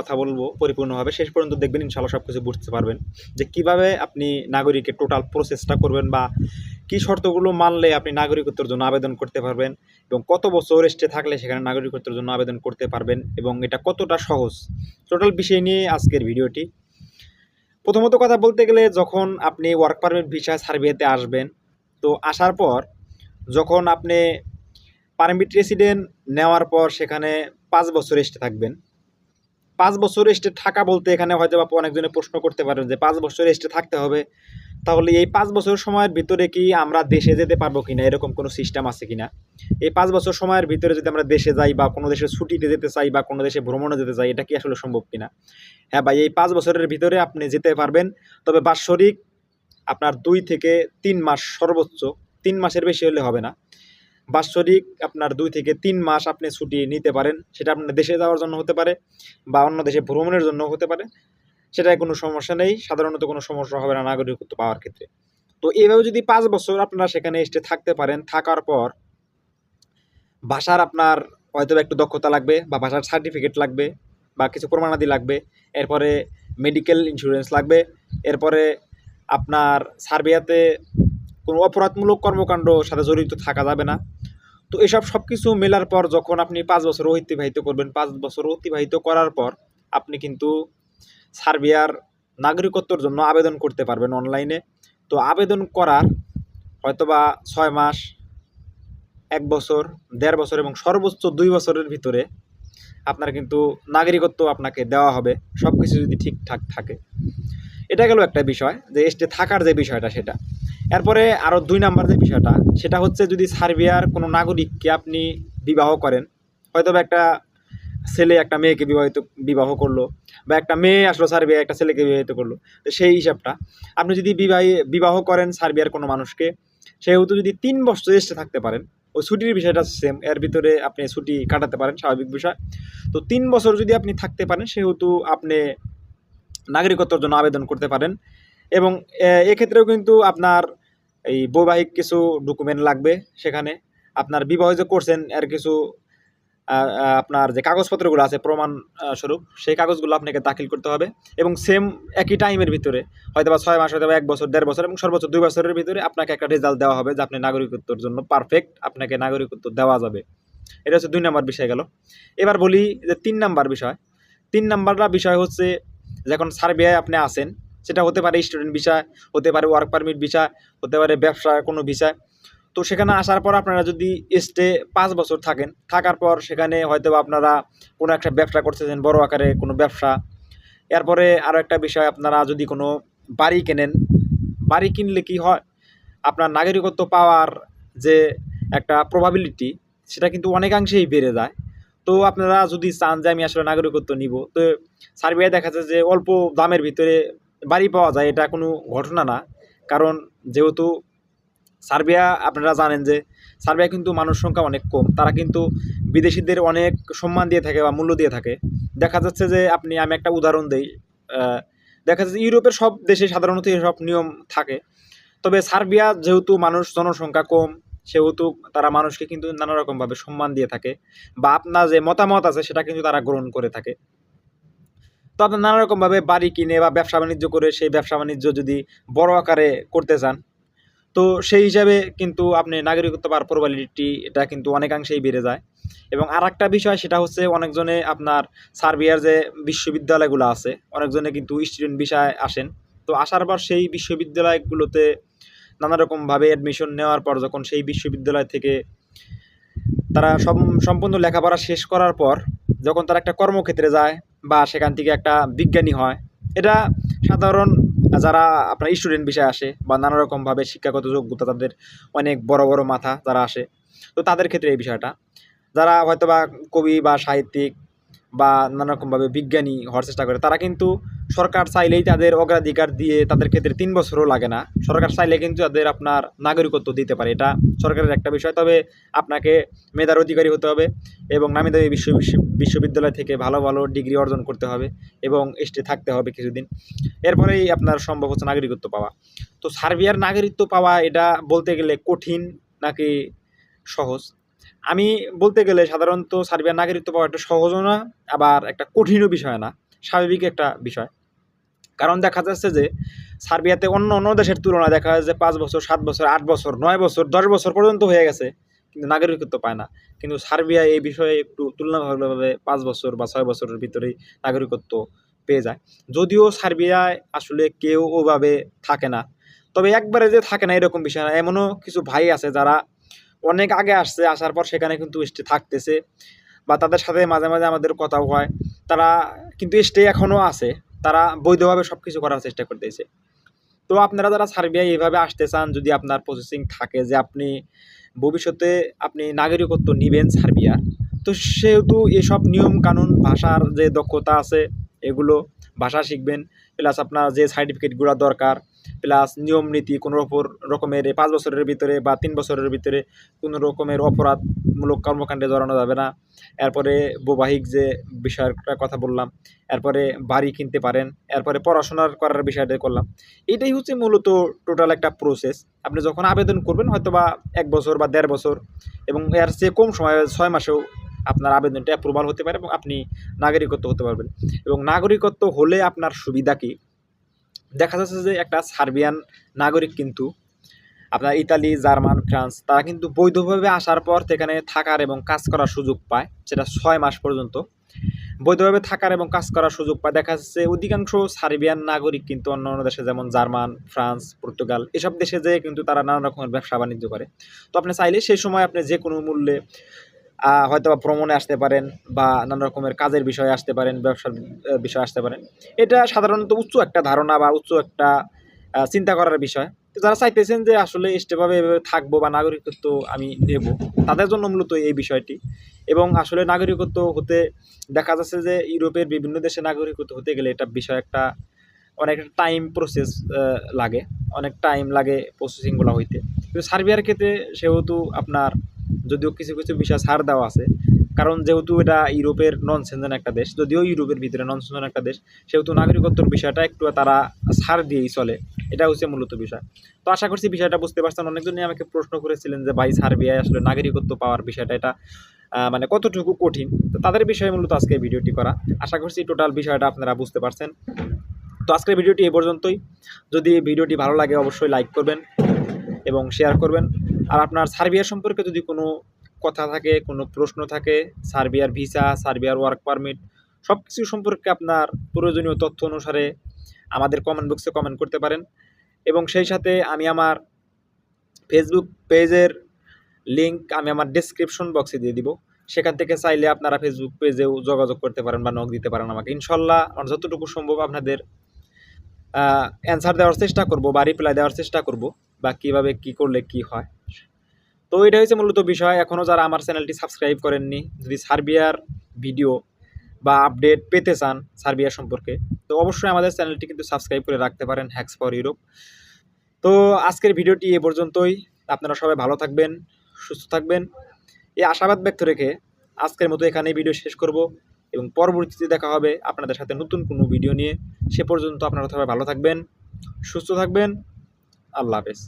কথা বলব পরিপূর্ণভাবে, শেষ পর্যন্ত দেখবেন ইনশাল্লাহ সব কিছু বুঝতে পারবেন যে কীভাবে আপনি নাগরিকের টোটাল প্রসেসটা করবেন বা কি শর্তগুলো মানলে আপনি নাগরিকত্বের জন্য আবেদন করতে পারবেন এবং কত বছর স্টে থাকলে সেখানে নাগরিকত্বের জন্য আবেদন করতে পারবেন এবং এটা কতটা সহজ। টোটাল বিষয় নিয়ে আজকের ভিডিওটি। প্রথমত কথা বলতে গেলে যখন আপনি ওয়ার্ক পারমিট ভিসা সার্ভেতে আসবেন, তো আসার পর যখন আপনি পারমিট রেসিডেন্ট নেওয়ার পর সেখানে পাঁচ বছর স্টে থাকবেন। পাঁচ বছর স্টে থাকা বলতে এখানে হয়তো বা অনেকজনে প্রশ্ন করতে পারেন যে পাঁচ বছর স্টে থাকতে হবে। তাহলে এই পাঁচ বছর সময়ের ভিতরে কি আমরা দেশে যেতে পারব কিনা? এরকম কোনো সিস্টেম আছে কিনা? এই পাঁচ বছর সময়ের ভিতরে যদি আমরা দেশে যাই বা কোনো দেশে ছুটিতে যেতে চাই বা কোনো দেশে ভ্রমণে যেতে চাই, এটা কি আসলে সম্ভব কিনা? হ্যাঁ ভাই, এই পাঁচ বছরের ভিতরে আপনি যেতে পারবেন, তবে বাৎসরিক আপনার দুই থেকে তিন মাস সর্বোচ্চ, তিন মাসের বেশি হলে হবে না। বাৎসরিক আপনার দুই থেকে তিন মাস আপনি ছুটি নিতে পারেন। সেটা আপনার দেশে যাওয়ার জন্য হতে পারে বা অন্য দেশে ভ্রমণের জন্য হতে পারে। সেটায় কোনো সমস্যা নেই। সাধারণত কোনো সমস্যা হবে না নাগরিকত্ব পাওয়ার ক্ষেত্রে। তো এইভাবে যদি পাঁচ বছর আপনারা সেখানে এসে থাকতে পারেন, থাকার পর ভাষার আপনার হয়তো একটু দক্ষতা লাগবে বা ভাষার সার্টিফিকেট লাগবে বা কিছু প্রমাণাদি লাগবে। এরপরে মেডিকেল ইন্স্যুরেন্স লাগবে। এরপরে আপনার সার্বিয়াতে কোনো অপরাধমূলক কর্মকাণ্ড সাথে জড়িত থাকা যাবে না। তো এসব সব কিছু মেলার পর যখন আপনি পাঁচ বছর অতিবাহিত করবেন, পাঁচ বছর অতিবাহিত করার পর আপনি কিন্তু সার্বিয়ার নাগরিকত্বর জন্য আবেদন করতে পারবেন অনলাইনে তো আবেদন করার হয়তোবা ছয় মাস, এক বছর, দেড় বছর এবং সর্বোচ্চ দুই বছরের ভিতরে আপনার কিন্তু নাগরিকত্ব আপনাকে দেওয়া হবে সব কিছু যদি ঠিকঠাক থাকে। এটা গেল একটা বিষয়, যে এসটে থাকার যে বিষয়টা সেটা। এরপরে আরও দুই নাম্বার যে বিষয়টা, সেটা হচ্ছে যদি সার্বিয়ার কোনো নাগরিককে আপনি বিবাহ করেন হয়তো একটা ছেলে একটা মেয়েকে বিবাহিত, বিবাহ করল, বা একটা মেয়ে আসলো সার্বিয়া, একটা ছেলেকে বিবাহিত করল, তো সেই হিসাবটা। আপনি যদি বিবাহ বিবাহ করেন সার্বিয়ার কোনো মানুষকে, সেহেতু যদি তিন বছর এসে থাকতে পারেন, ওই ছুটির বিষয়টা সেম এর ভিতরে আপনি ছুটি কাটাতে পারেন, স্বাভাবিক বিষয়। তো তিন বছর যদি আপনি থাকতে পারেন, সেহেতু আপনি নাগরিকত্বর জন্য আবেদন করতে পারেন, এবং এক্ষেত্রেও কিন্তু আপনার এই বৈবাহিক কিছু ডকুমেন্ট লাগবে সেখানে। আপনার বিবাহ যে করছেন, এর কিছু আপনার যে কাগজপত্রগুলো আছে, প্রমাণ স্বরূপ, সেই কাগজগুলো আপনাকে দাখিল করতে হবে এবং সেম একই টাইমের ভিতরে হয়তো বা ছয় মাস হয়তো বা এক বছর, দেড় বছর এবং সর্বোচ্চ দুই বছরের ভিতরে আপনাকে একটা রেজাল্ট দেওয়া হবে যে আপনি নাগরিকত্বর জন্য পারফেক্ট আপনাকে নাগরিকত্ব দেওয়া যাবে। এটা হচ্ছে দুই নম্বর বিষয় গেল। এবার বলি যে তিন নাম্বার বিষয়। তিন নাম্বারটা বিষয় হচ্ছে, যখন সার্বিয়ায় আপনি আসেন সেটা হতে পারে স্টুডেন্ট বিষয় হতে পারে ওয়ার্ক পারমিট বিষয় হতে পারে ব্যবসা কোনো বিষয় তো সেখানে আসার পর আপনারা যদি স্টে পাঁচ বছর থাকেন, থাকার পর সেখানে হয়তো আপনারা কোনো একটা ব্যবসা করতেছেন, বড় আকারে কোনো ব্যবসা। এরপরে আরও একটা বিষয়, আপনারা যদি কোনো বাড়ি কেনেন, বাড়ি কিনলে কি হয়? আপনার নাগরিকত্ব পাওয়ার যে একটা প্রবাবিলিটি সেটা কিন্তু অনেকাংশেই বেড়ে যায়। তো আপনারা যদি চান যে আমি আসলে নাগরিকত্ব নিব, তো সার্বিয়ায় দেখা যায় যে অল্প দামের ভিতরে বাড়ি পাওয়া যায়, এটা কোনো ঘটনা না। কারণ যেহেতু সার্বিয়া, আপনারা জানেন যে সার্বিয়া কিন্তু মানুষ সংখ্যা অনেক কম। তারা কিন্তু বিদেশিদের অনেক সম্মান দিয়ে থাকে বা মূল্য দিয়ে থাকে। দেখা যাচ্ছে যে আপনি, আমি একটা উদাহরণ দিই দেখা যাচ্ছে ইউরোপের সব দেশে সাধারণত এসব নিয়ম থাকে। তবে সার্বিয়া যেহেতু মানুষ, জনসংখ্যা কম, সেহেতু তারা মানুষকে কিন্তু নানা রকমভাবে সম্মান দিয়ে থাকে বা আপনার যে মতামত আছে, সেটা কিন্তু তারা গ্রহণ করে থাকে। তো আপনার নানা রকমভাবে বাড়ি কিনে বা ব্যবসা বাণিজ্য করে সেই ব্যবসা বাণিজ্য যদি বড় আকারে করতে চান, তো সেই হিসাবে কিন্তু আপনি নাগরিকত্ব পাওয়ার প্রবাবিলিটি এটা কিন্তু অনেকাংশেই বেড়ে যায়। এবং আর একটা বিষয় সেটা হচ্ছে অনেকজনে আপনার সার্বিয়ার যে বিশ্ববিদ্যালয়গুলো আছে, অনেকজনে কিন্তু স্টুডেন্ট বিষয় আসেন। তো আসার পর সেই বিশ্ববিদ্যালয়গুলোতে নানা রকমভাবে অ্যাডমিশন নেওয়ার পর যখন সেই বিশ্ববিদ্যালয় থেকে তারা সম, সম্পূর্ণ লেখাপড়া শেষ করার পর যখন তারা একটা কর্মক্ষেত্রে যায় বা সেখান থেকে একটা বিজ্ঞানী হয়। এটা সাধারণ যারা আপনার স্টুডেন্ট বিষয়ে আসে বা নানা রকমভাবে শিক্ষাগত যোগ্যতা তাদের অনেক বড় বড় মাথা যারা আসে, তো তাদের ক্ষেত্রে এই বিষয়টা। যারা হয়তো বা কবি বা সাহিত্যিক বা নানা রকমভাবে বিজ্ঞানী হওয়ার চেষ্টা করে, তারা কিন্তু সরকার চাইলেই তাদের অগ্রাধিকার দিয়ে তাদের ক্ষেত্রে তিন বছরও লাগে না। সরকার চাইলে কিন্তু তাদের আপনার নাগরিকত্ব দিতে পারে। এটা সরকারের একটা বিষয়। তবে আপনাকে মেধার অধিকারী হতে হবে এবং নামি দামি বিশ্ব বিশ্ব- বিশ্ববিদ্যালয় থেকে ভালো ভালো ডিগ্রি অর্জন করতে হবে এবং এসটে থাকতে হবে কিছুদিন। এরপরেই আপনার সম্ভব হচ্ছে নাগরিকত্ব পাওয়া। তো সার্বিয়ার নাগরিকত্ব পাওয়া, এটা বলতে গেলে কঠিন নাকি সহজ? আমি বলতে গেলে সাধারণত সার্বিয়ার নাগরিকত্ব পাওয়া একটা সহজও না, আবার একটা কঠিনও বিষয় না। স্বাভাবিক একটা বিষয়। কারণ দেখা যাচ্ছে যে সার্বিয়াতে অন্য অন্য দেশের তুলনায় দেখা যায় যে পাঁচ বছর, সাত বছর, আট বছর, নয় বছর, দশ বছর পর্যন্ত হয়ে গেছে, কিন্তু নাগরিকত্ব পায় না। কিন্তু সার্বিয়া এই বিষয়ে একটু তুলনামূলকভাবে পাঁচ বছর বা ছয় বছরের ভিতরেই নাগরিকত্ব পেয়ে যায়। যদিও সার্বিয়ায় আসলে কেউ ওভাবে থাকে না। তবে একবারে যে থাকে না এরকম বিষয় না, এমনও কিছু ভাই আছে যারা অনেক আগে আসছে, আসার পর সেখানে কিন্তু স্টে থাকতেছে বা তাদের সাথে মাঝে মাঝে আমাদের কথাও হয়। তারা কিন্তু স্টে এখনও আছে। তারা বৈধভাবে সব কিছু করার চেষ্টা করতেছে। তো আপনারা যারা সার্বিয়ায় এইভাবে আসতে চান, যদি আপনার প্রসেসিং থাকে যে আপনি ভবিষ্যতে আপনি নাগরিকত্ব নিবেন সার্বিয়ার, তো সেহেতু এসব নিয়ম কানুন ভাষার যে দক্ষতা আছে, এগুলো ভাষা শিখবেন প্লাস আপনার যে সার্টিফিকেটগুলো দরকার প্লাস নিয়ম নীতি কোনো রকম রকমের পাঁচ বছরের ভিতরে বা তিন বছরের ভিতরে কোনো রকমের অপরাধমূলক কর্মকাণ্ডে জড়ানো যাবে না। এরপরে বৈবাহিক যে বিষয়টা কথা বললাম, এরপরে বাড়ি কিনতে পারেন, এরপরে পড়াশোনার করার বিষয়টা করলাম। এটাই হচ্ছে মূলত টোটাল একটা প্রসেস আপনি যখন আবেদন করবেন হয়তো বা এক বছর বা দেড় বছর এবং এর চেয়ে কম সময় ছয় মাসেও আপনার আবেদনটা অ্যাপ্রুভাল হতে পারে এবং আপনি নাগরিকত্ব হতে পারবেন। এবং নাগরিকত্ব হলে আপনার সুবিধা কী? দেখা যাচ্ছে যে একটা সার্বিয়ান নাগরিক কিন্তু, আপনার ইতালি, জার্মান, ফ্রান্স, তারা কিন্তু বৈধভাবে আসার পর সেখানে থাকার এবং কাজ করার সুযোগ পায়, সেটা ছয় মাস পর্যন্ত। বৈধভাবে থাকার এবং কাজ করার সুযোগ পায়, দেখা যাচ্ছে অধিকাংশ সার্বিয়ান নাগরিক কিন্তু অন্য অন্য দেশে, যেমন জার্মান, ফ্রান্স, পর্তুগাল, এসব দেশে যেয়ে কিন্তু তারা নানা রকমের ব্যবসা বাণিজ্য করে। তো আপনি চাইলে সেই সময় আপনি যে কোনো মূল্যে হয়তো বা ভ্রমণে আসতে পারেন বা নানা রকমের কাজের বিষয়ে আসতে পারেন, ব্যবসার বিষয়ে আসতে পারেন। এটা সাধারণত উচ্চ একটা ধারণা বা উচ্চ একটা চিন্তা করার বিষয়। তো যারা চাইতেছেন যে আসলে স্টেভাবে এভাবে থাকব বা নাগরিকত্ব আমি নেব তাদের জন্য মূলত এই বিষয়টি। এবং আসলে নাগরিকত্ব হতে দেখা যাচ্ছে যে ইউরোপের বিভিন্ন দেশে নাগরিকত্ব হতে গেলে এটা বিষয় একটা অনেক টাইম প্রসেস লাগে। অনেক টাইম লাগে প্রসেসিংগুলো হইতে। কিন্তু সার্বিয়ার ক্ষেত্রে সেহেতু আপনার যদিও কিছু কিছু বিষয় ছাড় দেওয়া আছে। কারণ যেহেতু এটা ইউরোপের নন সেনজেন একটা দেশ, যদিও ইউরোপের ভিতরে নন সেনজেন একটা দেশ, সেহেতু নাগরিকত্বর বিষয়টা একটু তারা ছাড় দিয়েই চলে। এটা হচ্ছে মূলত বিষয়। তো আশা করছি বিষয়টা বুঝতে পারছেন। অনেকজনই আমাকে প্রশ্ন করেছিলেন যে, ভাই সার্বিয়ায় আসলে নাগরিকত্ব পাওয়ার বিষয়টা এটা মানে কতটুকু কঠিন? তো তাদের বিষয়ে মূলত আজকে ভিডিওটি করা। আশা করছি টোটাল বিষয়টা আপনারা বুঝতে পারছেন। তো আজকের ভিডিওটি এই পর্যন্তই। যদি ভিডিওটি ভালো লাগে, অবশ্যই লাইক করবেন এবং শেয়ার করবেন। আর আপনার সার্বিয়া সম্পর্কে যদি কোনো কথা থাকে, কোনো প্রশ্ন থাকে, সার্বিয়ার ভিসা, সার্বিয়ার ওয়ার্ক পারমিট সব কিছু সম্পর্কে আপনার প্রয়োজনীয় তথ্য অনুসারে আমাদের কমেন্ট বক্সে কমেন্ট করতে পারেন। এবং সেই সাথে আমি আমার ফেসবুক পেজের লিঙ্ক আমি আমার ডেসক্রিপশন বক্সে দিয়ে দিব। সেখান থেকে চাইলে আপনারা ফেসবুক পেজেও যোগাযোগ করতে পারেন বা নক দিতে পারেন আমাকে। ইনশাল্লাহ আমার যতটুকু সম্ভব আপনাদের অ্যান্সার দেওয়ার চেষ্টা করব বা রিপ্লাই দেওয়ার চেষ্টা করব বা কীভাবে কী করলে কি হয়। তো এটা হচ্ছে মূলত বিষয়। এখনও যারা আমার চ্যানেলটি সাবস্ক্রাইব করেননি, যদি সার্বিয়ার ভিডিও বা আপডেট পেতে চান সার্বিয়া সম্পর্কে, তো অবশ্যই আমাদের চ্যানেলটি কিন্তু সাবস্ক্রাইব করে রাখতে পারেন হ্যাক্স ফর ইউরোপ তো আজকের ভিডিওটি এ পর্যন্তই। আপনারা সবাই ভালো থাকবেন, সুস্থ থাকবেন। এই আশাবাদ ব্যক্ত রেখে আজকের মতো এখানেই ভিডিও শেষ করব এবং পরবর্তীতে দেখা হবে আপনাদের সাথে নতুন কোনো ভিডিও নিয়ে। সে পর্যন্ত আপনারা সবাই ভালো থাকবেন, সুস্থ থাকবেন। আল্লাহ হাফেজ।